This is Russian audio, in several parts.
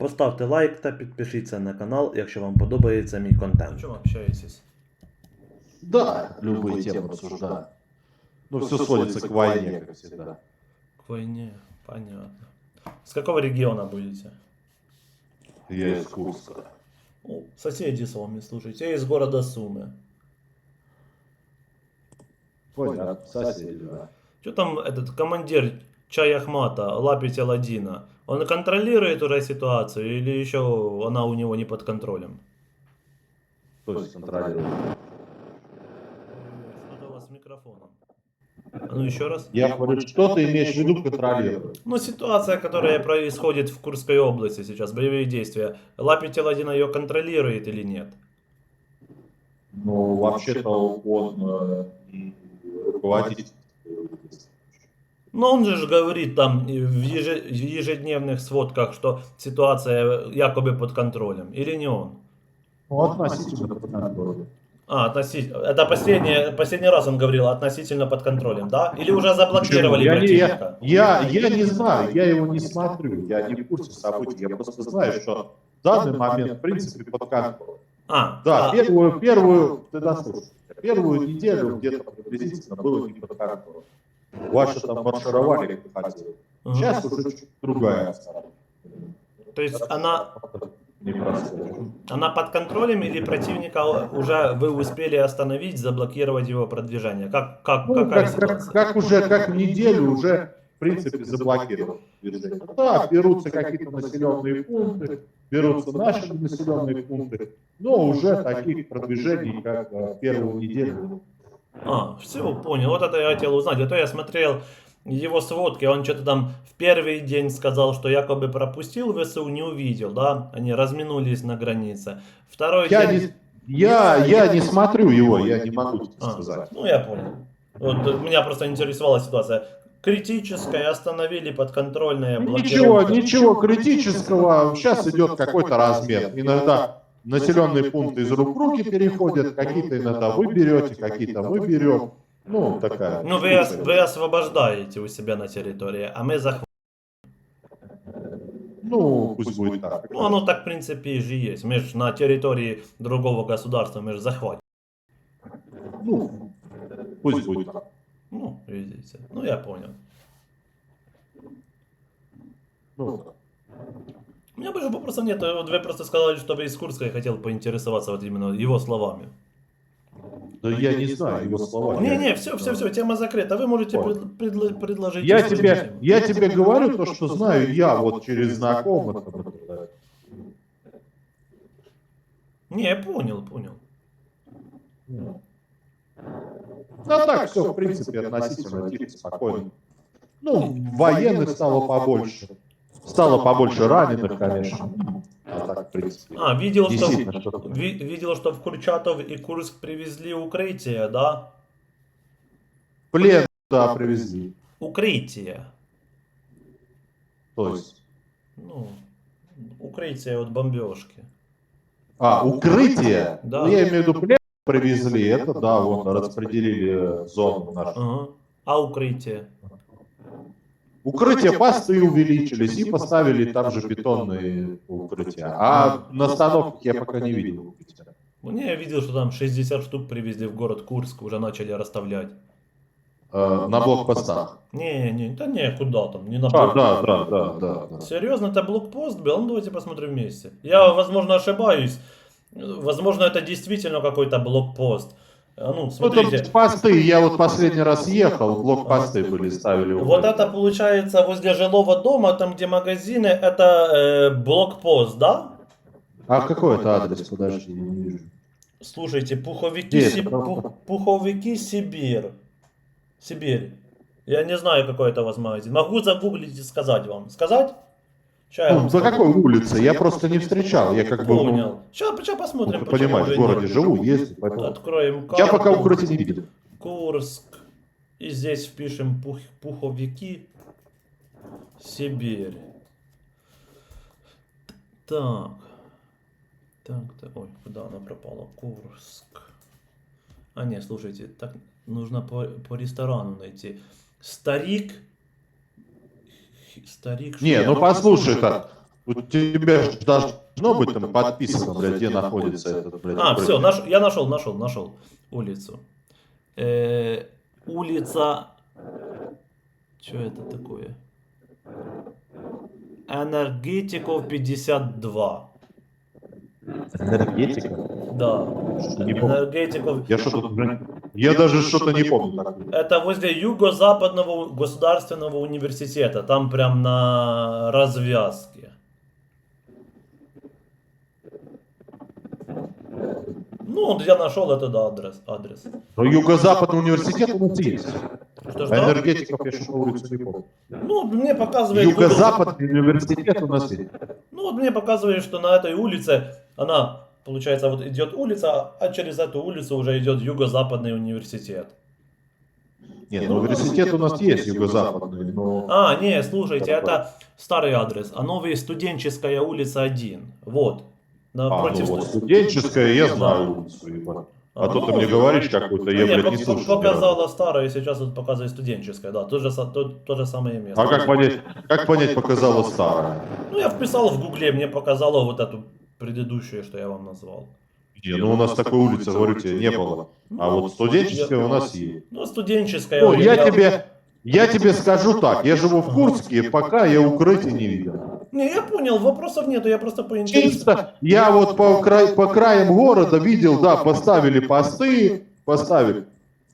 Поставте лайк та підпишіться на канал, якщо вам подобається мій О контент. чем общаетесь? Да, любые темы обсуждаем. Ну, все сводится к войне, как всегда. К войне, понятно. С какого региона будете? Я из Курска. О, соседи с вами, слушайте. Я из города Сумы. Понятно, соседи, да. Что там этот командир Чай Ахмата, Лапить Аладдина? Он контролирует уже ситуацию или еще она у него не под контролем? То есть контролирует. Что-то у вас с микрофоном. А ну еще раз. Я говорю, что ты имеешь в виду контролирует? Ну, ситуация, которая происходит в Курской области сейчас, боевые действия. Лапить Аладдина ее контролирует или нет? Ну, вообще-то он э, руководитель. Но он же говорит там в еже- в ежедневных сводках, что ситуация якобы под контролем. Или не он? Ну, относительно под контролем. А, относительно. Это последний, последний раз он говорил относительно под контролем, да? Или уже заблокировали Я, не- я, я, я не знаю, я его не смотрю, я не в курсе событий, я просто знаю, что в данный момент, в принципе, под контролем. А, Да, а, первую, первую, ты дослушай, первую неделю где-то приблизительно было не под контролем. Ваши там маршировали, как хотели. мгм. Сейчас уже чуть другая. То есть она, она под контролем или противника уже вы успели остановить, заблокировать его продвижение? Как, как, Ну, какая как, как, ситуация? как уже, как в неделю уже, в принципе, заблокировал движение. Да, берутся какие-то населенные пункты, берутся наши населенные пункты, но уже таких продвижений, как э, первую неделю. А, все, понял. Вот это я хотел узнать. А то я смотрел его сводки, он что-то там в первый день сказал, что якобы пропустил ВСУ, не увидел, да? Они разминулись на границе. Второй Я день... не, я, я не смотрю его, я не могу А, сказать. ну, я понял. Вот, э, меня просто интересовала ситуация. Критическая, остановили подконтрольные, Ничего, блокировали. ничего критического. Сейчас идет какой-то размер. Иногда населенные пункты из рук в руки переходят, какие-то иногда вы берете, какие-то мы берем. Ну, такая. Ну, вы, ос- вы освобождаете у себя на территории, а мы захватываем. Ну, пусть будет так. Ну, оно так, в принципе, и же есть. Мы же на территории другого государства, мы же захватим. Ну, пусть будет так. Ну, видите. Ну, я понял. Ну, У меня больше вопросов нет. Вот вы просто сказали, что вы из Курска, я хотел поинтересоваться вот именно его словами. да я не знаю его слова. Я- Не-не, все, все, все, тема закрыта. Вы можете пред- предло- предложить... Я тебе, я тебе говорю то, что знаю я вот через знакомых. Не, я понял, понял. Ну, а так все, в принципе, относительно тихо, спокойно. Ну, военных стало побольше. Стало побольше раненых, конечно. А так, в принципе, А, видел, что... что-то. ви- видел, что в Курчатов и Курск привезли укрытие, да? Плен, да, привезли. Укрытие. То есть, Ну, укрытие от бомбежки. а, укрытие? Да. Ну, я имею в виду, плен привезли, это, да, вот, распределили э, зону нашу. Ага. А укрытие? Укрытия посты увеличились и поставили там же бетонные укрытия. А на остановках я пока не видел укрытия. Не, я видел, что там 60 штук привезли в город Курск, уже начали расставлять. Э, На блокпостах. Не, не, да не, куда там, не на А, блокпост. да, да, да, да. да. Серьезно, это блокпост был? Ну давайте посмотрим вместе. Я, возможно, ошибаюсь. Возможно, это действительно какой-то блокпост. А Ну, Ну, смотрите. тут посты, я вот последний раз ехал, блокпосты были, ставили. Вот это получается возле жилого дома, там где магазины, это э, блокпост, да? А какой это адрес? Подожди, я не вижу. Слушайте, пуховики, Где Си- это? пух- пуховики Сибирь. Сибирь. Я не знаю, какой это у вас магазин. Могу загуглить и сказать вам. Сказать? Сейчас Ну, скажу. какой улице? Я просто не встречал. Я как бы, ну, Понял. Сейчас, сейчас ну, посмотрим. ты почему понимаешь, в городе живу, поэтому... Откроем карту. Я пока укрытий не видел. Курск. И здесь впишем пух- пуховики. Сибирь. Так. Так, так. Ой, куда она пропала? Курск. А не, слушайте, так нужно по, по ресторану найти. Старик. Старик. Не, что? ну послушай-то, У тебя же должно быть там подписано, блядь, где находится этот, блядь. А, блядь. все, наш, я нашел, нашел, нашел улицу. Э, улица... Что это такое? Энергетиков 52. Энергетика? Да. Не. Энергетиков... Я что-то, блядь, я даже что-то не помню. Это возле Юго-Западного государственного университета. Там прям на развязке. Ну, вот я нашел этот адрес. адрес. Но Юго-Западный университет у нас есть. Что А энергетиков я что-то улицу не помню. Ну, мне показывает... Юго-Западный университет у нас есть. Ну, вот мне показывает, что на этой улице она, получается, вот идет улица, а через эту улицу уже идет Юго-Западный университет. Нет, ну, университет у нас есть юго-западный, но... А, не, слушайте, это старый адрес, а новый Студенческая улица 1. Вот. А, Напротив... ну вот, студенческая, я знаю улицу, ебать. А то ты мне говоришь какую-то, я, не, блядь, не слушаю. Показала старое, сейчас вот показывает студенческая, да, то же, то, то же самое место. А как понять, как понять показала старая? Ну, я вписал в гугле, мне показало вот эту предыдущую, что я вам назвал. Не, ну у нас такой улицы, говорю тебе, не было. А Ну, вот студенческая у нас есть. Ну, студенческая. Ну, я тебе, я тебе скажу так, я живу в Курске, пока я укрытия не видел. Не, я понял, вопросов нету, я просто поинтересовался. Чисто я вот по, край, по краям города видел, да, поставили посты, поставили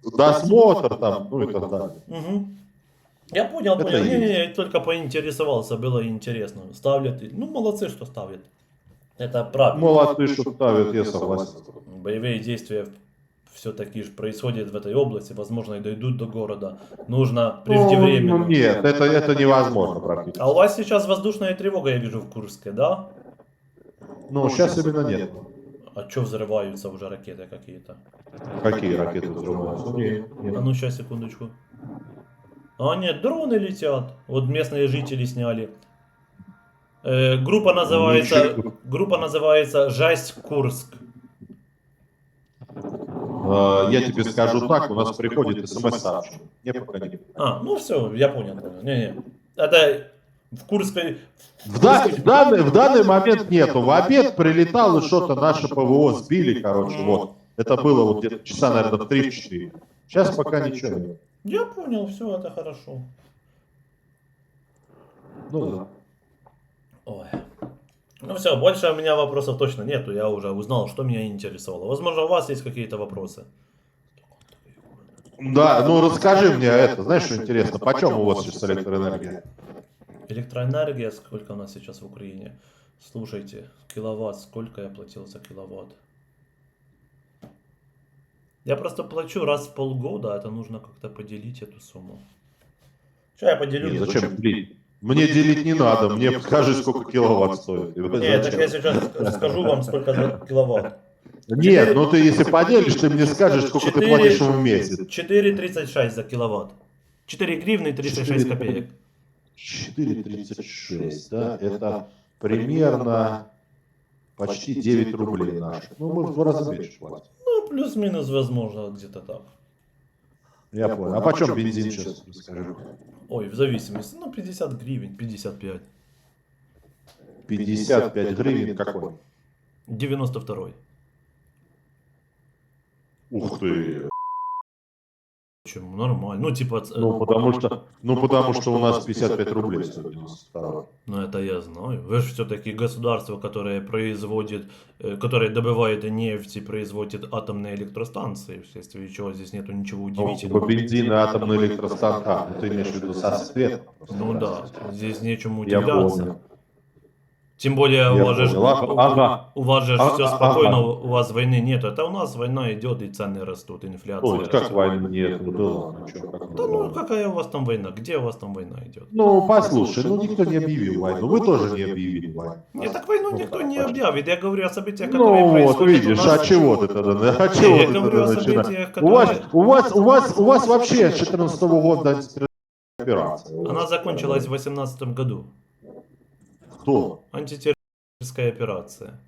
досмотр там, ну и так далее. Угу. Я понял, Это понял. Не-не-не, только поинтересовался, было интересно. Ставлят. и- Ну, молодцы, что ставят. Это правильно. Молодцы, что ставят, я согласен. Боевые действия все-таки ж происходят в этой области, возможно, и дойдут до города. Нужно преждевременно. Ну, нет, это, это невозможно практически. А у вас сейчас воздушная тревога, я вижу, в Курске, да? Ну, сейчас именно нет. А что взрываются уже ракеты какие-то? Какие ракеты взрываются? Нет, А нет. ну сейчас, секундочку. А нет, дроны летят. Вот местные жители сняли. Э, группа называется, Ничего. группа называется Жесть Курск. Э, Я тебе скажу так, у нас приходит смс-сообщение. Не пока не. А, ну все, я понял, понял. Не-не. Это в Курской... В, да- в данный, в данный момент нету. В обед прилетало что-то, наше ПВО сбили, короче, вот. Это было вот где-то часа, наверное, в 3-4. Сейчас пока ничего нет. Я понял, все, это хорошо. Ну да. Ой. Ну все, больше у меня вопросов точно нету. Я уже узнал, что меня интересовало. Возможно, у вас есть какие-то вопросы. Да, ну расскажи мне это, знаешь, что интересно, почем у вас сейчас электроэнергия? Электроэнергия, сколько у нас сейчас в Украине? Слушайте, киловатт, сколько я платил за киловатт? Я просто плачу раз в полгода, а это нужно как-то поделить эту сумму. Сейчас я поделю. Нет, зачем делить? Мне делить не надо, мне скажи, сколько киловатт стоит. Нет, так я сейчас расскажу вам, сколько киловатт. Нет, ну ты если поделишь, ты мне скажешь, сколько ты платишь ему в месяц. 4,36 за киловатт. 4 гривны 36 копеек. 4,36, да, это примерно почти 9 рублей наших. Ну, мы в два раза меньше платим. Ну, плюс-минус, возможно, где-то так. Я понял. А почем бензин сейчас, расскажи? Ой, в зависимости. Ну, 50 гривен, 55. 55 гривен какой? 92. Ух ты. Почему? Нормально. Ну, типа... ц- Ну, потому что, ну, потому что у нас 55 рублей стоит 92. Ну, это я знаю. Вы же все-таки государство, которое производит, э, которое добывает нефть и производит атомные электростанции, вследствие чего здесь нету ничего Ну, удивительного. типа бензин и атомная электростанция. А, ну, ты имеешь в виду со светом. Ну да, здесь нечему Я удивляться. Тем более Я у вас же. Ага, ага. у вас же А- все спокойно, ага. у вас войны нет. Это у нас война идет и цены растут, инфляция. Ой, как растет. войны нет, ну да ладно, чё, как Да ну какая у вас там война? Где у вас там война идет? Ну, послушай, ну никто не объявил войну, вы тоже не объявили войну. Нет, так войну Ну, никто так, не объявит. Я говорю о событиях, которые Ну вот, видишь, у а чего ты тогда, а чего я ты говорю о тогда начинаешь? событиях, У вас, которые... у вас, у вас, у вас вообще с 14 года операция. Она закончилась в 2018 году. Кто? Антитеррористическая операция.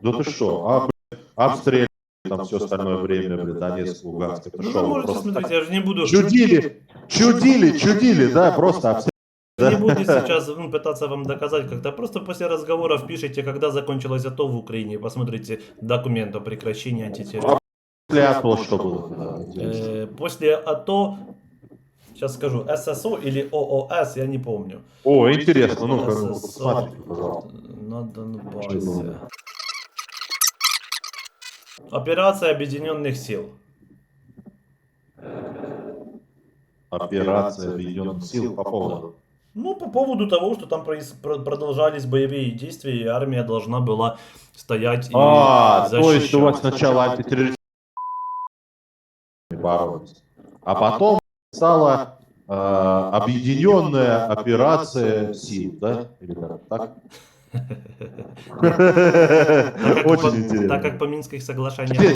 Да ты что, а, блядь, обстреливали там все остальное время, блядь, Донецк, Луганск, это Ну, вы вы можете просто смотреть, я же не буду... чудили, чудили, чудили, да, просто обстреливали Не буду сейчас ну, пытаться вам доказать как-то. Просто после разговоров пишите, когда закончилось АТО в Украине. Посмотрите документ о прекращении антитерроризма. После Apple что было? Да. Э, После АТО, сейчас скажу, ССО или ООС, я не помню. О, интересно, ну-ка, ССО. посмотрите, пожалуйста. На Донбассе. Операция Объединенных Сил. Операция Объединенных Сил по поводу. Ну, по поводу того, что там проис- про- продолжались боевые действия, и армия должна была стоять и А, то есть у вас сначала антитеррористические боролись, а потом стала э, объединенная операция сил, да? Или так? Так как по- Очень интересно. Так как по Минских соглашениях...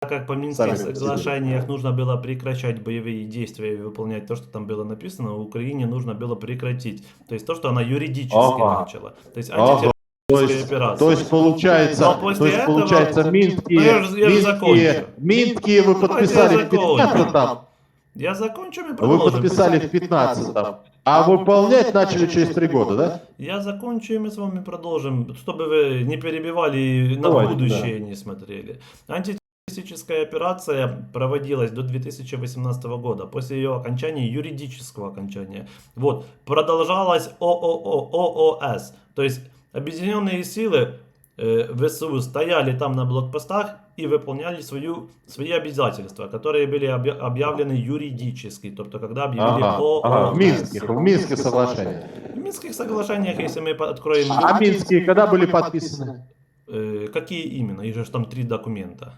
Так как по Минских Сами соглашениях нужно было прекращать боевые действия и выполнять то, что там было написано, Украине нужно было прекратить. То есть то, что она юридически Ага. начала. То есть Ага. То есть- операция. То есть получается, то есть этого- получается минские, Ну, я я минские, минские вы Давайте подписали я в 15 Я закончу, мы вы продолжим. подписали в 15 а выполнять начали через три года, да? Я закончу, и мы с вами продолжим, чтобы вы не перебивали и на Давайте, будущее не смотрели. Антитеррористическая операция проводилась до 2018 года, после ее окончания, юридического окончания. Вот, продолжалась ООО, ООС, то есть объединенные силы э, ВСУ стояли там на блокпостах и выполняли свою, свои обязательства, которые были объ- объявлены юридически, тобто когда объявили Ага, ООС. ага, в Минских, в Минских соглашениях. В Минских соглашениях, если мы откроем... А Минские когда были подписаны? Э, какие именно? Их же там три документа.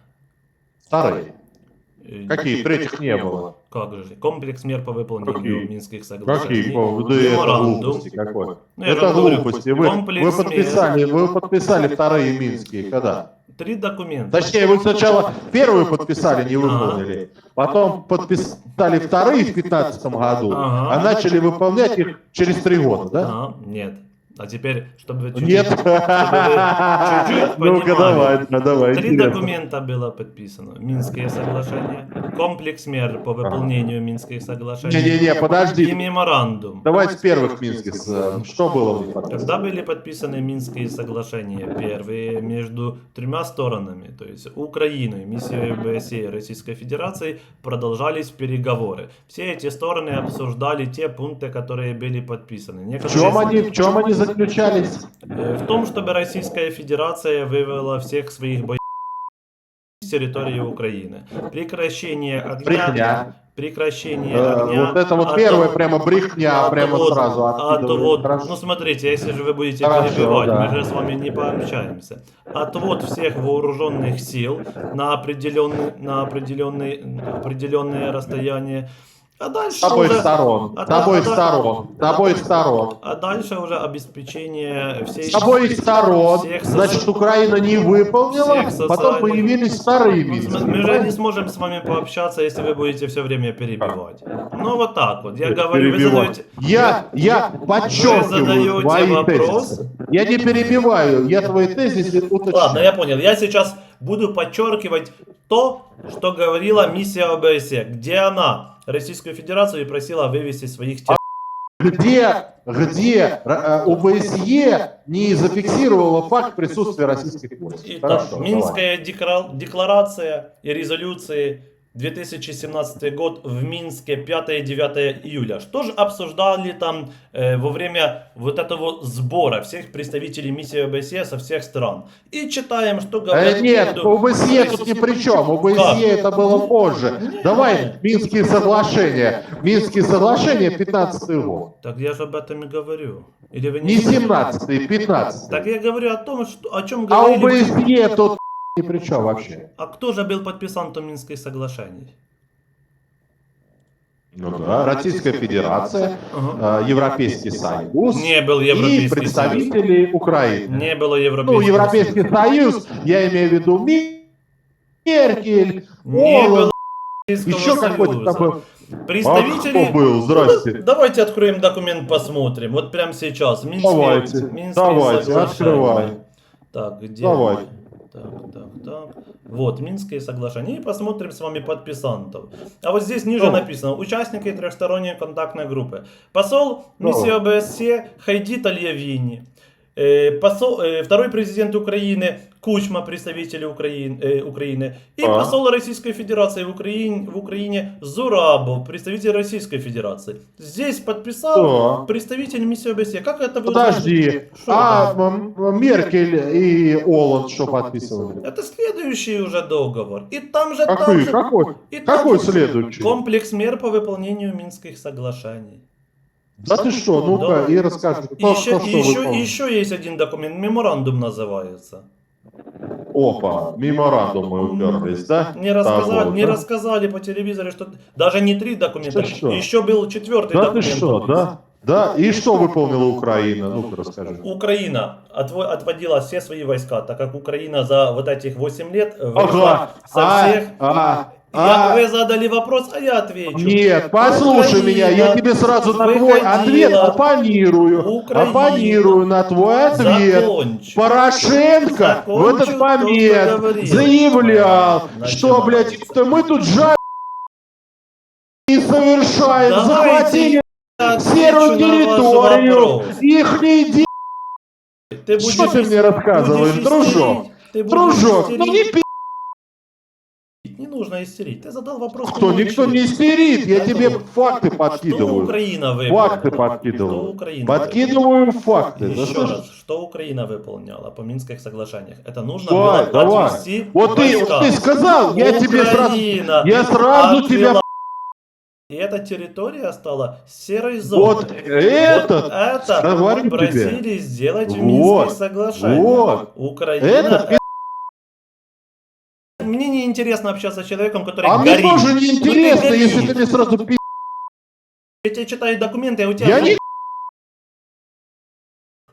Вторые. Э, Какие? Третьих не было. Как же? Комплекс мер по выполнению Какие? Минских соглашений. Какие? О, Да это Меморандум. глупости какой. Ну, Это говорю, глупости. Вы, вы подписали, вы подписали вторые Минские когда? Три документа. Точнее, вы сначала первую подписали, не выполнили. Потом подписали вторые в 15 году, Ага. а начали выполнять их через три года, да? А, нет. А теперь, чтобы вы чуть-чуть- Нет. чуть-чуть Ну-ка, давай, да, давай. Три интересно. документа было подписано. Минские соглашения, комплекс мер по выполнению Минских соглашений Не-не-не, и подожди. меморандум. Давайте с первых минских. э, Что было в? Когда были подписаны Минские соглашения, первые между тремя сторонами, то есть Украиной, миссией ОБСЕ и Российской Федерацией, продолжались переговоры. Все эти стороны обсуждали те пункты, которые были подписаны. В Некоторые чем из- они, в чем они заключались? Э, В том, чтобы Российская Федерация вывела всех своих боевых с территории Украины. Прекращение огня. Брехня. Прекращение Э, огня. Вот это вот первое то- прямо брехня, а прямо вот- сразу откидывали. вот, Хорошо. ну смотрите, если же вы будете Хорошо, перебивать, да. мы же с вами не пообщаемся. Отвод всех вооруженных сил на определенный, на определенный, определенное расстояние. А дальше С тобой уже, сторон, а с а да- сторон, с тобой сторон. а дальше уже обеспечение всей... С обоих сторон, всех значит, Украина не выполнила, потом появились вторые Мы, минские. мы же не сможем с вами пообщаться, если вы будете все время перебивать. Ну вот так вот. Я говорю, вы задаете... Я, я подчеркиваю твои вопрос. тезисы. Я не перебиваю, я твои тезисы уточняю. Ладно, я понял. Я сейчас буду подчеркивать то, что говорила миссия ОБСЕ, где она Российскую Федерацию и просила вывести своих А террористов. Где, где э, ОБСЕ не зафиксировала факт присутствия российских войск? Итак, Хорошо, давай. Минская декра- декларация и резолюции 2017 год в Минске 5-9 июля. Что же обсуждали там э, во время вот этого сбора всех представителей миссии ОБСЕ со всех стран? И читаем, что говорят Э, нет, поводу- ОБСЕ тут ни при чем. ОБСЕ Как? это было позже. Давай Минские соглашения. Минские соглашения 15 год. Так я же об этом и говорю. Или вы Не 17 15 Так я говорю о том, что, о чем А говорили... ОБСЕ тут ни при чем вообще. А кто же был подписантом Минских соглашений? Ну да, Российская Федерация, Ага. э, Европейский Союз Не был и Европейский Союз. представители Украины. Не было Европейского Ну, Европейский Союз, я имею в виду Ми- Меркель, Не Европейского еще какой-то такой. Представители... А кто был? Здрасте. Давайте откроем документ, посмотрим. Вот прямо сейчас. Минские, Давайте, Минские давайте, открывай. Так, где? Давай. Так, так, так. Вот, Минские соглашения. И посмотрим с вами подписантов. А вот здесь ниже Ну. написано. Участники трехсторонней контактной группы. Посол Ну. миссии ОБСЕ Хайди Тальявини. Э, посол, э, второй президент Украины Кучма, представитель Украины, э, Украины. И А. посол Российской Федерации в Украине, в Украине Зурабов, представитель Российской Федерации. Здесь подписал Да. представитель миссии ОБСЕ. Как это вы Подожди, Что а это? Меркель и Оланд что подписывали? Это следующий уже договор. И там же, там Какой, же какой? и там Какой же следующий? комплекс мер по выполнению Минских соглашений. Да ты что, ну-ка Да. и расскажи, еще, что еще, еще есть один документ, меморандум называется. Опа, меморандумы уперлись, да? Не рассказали, вот, не да? рассказали по телевизору, что даже не три документа, Что, что? еще был четвертый Да ты документ. что, да? Да, и что выполнила Украина? Ну-ка расскажи. Украина отво- отводила все свои войска, так как Украина за вот этих 8 лет вышла Ага, со а, всех... а, Я- вы задали вопрос, а я отвечу. Нет, послушай Украина меня, я тебе сразу на твой ответ оппонирую. Украина Оппонирую на твой ответ. Закончу. Порошенко в Закончу этот то, момент говорил. заявлял, что, блядь, что мы тут жа и совершаем, захватили серую территорию, их не де... Что ты мне рассказываешь, дружок? Дружок, ну не пи***, нужно истерить. Ты задал вопрос. кто, никто не истерит, я Это тебе вот. факты Что подкидываю. Украина выполнила? Факты Что подкидываю. Украина? Подкидываю факты. Да Еще что ж- раз, что Украина выполняла по Минских соглашениях? Это нужно Давай, было давай. отвести Вот ты, вот ты сказал, я тебе сразу... Украина Я сразу отвела- тебя... И эта территория стала серой зоной. Вот этот... Вот это говорю мы тебе. сделать в Вот, Минских соглашениях. Вот. Украина. Это пи***. Мне не интересно общаться с человеком, который А мне горит. тоже Ну, ты неинтересно, горишь. если ты мне сразу пи***. Я тебе читаю документы, а у тебя... Я не...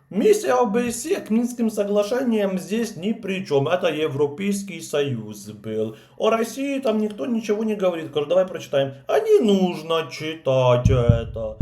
Миссия ОБСЕ к Минским соглашениям здесь ни при чем. Это Европейский Союз был. О России там никто ничего не говорит. Говорю, давай прочитаем. А не нужно читать это.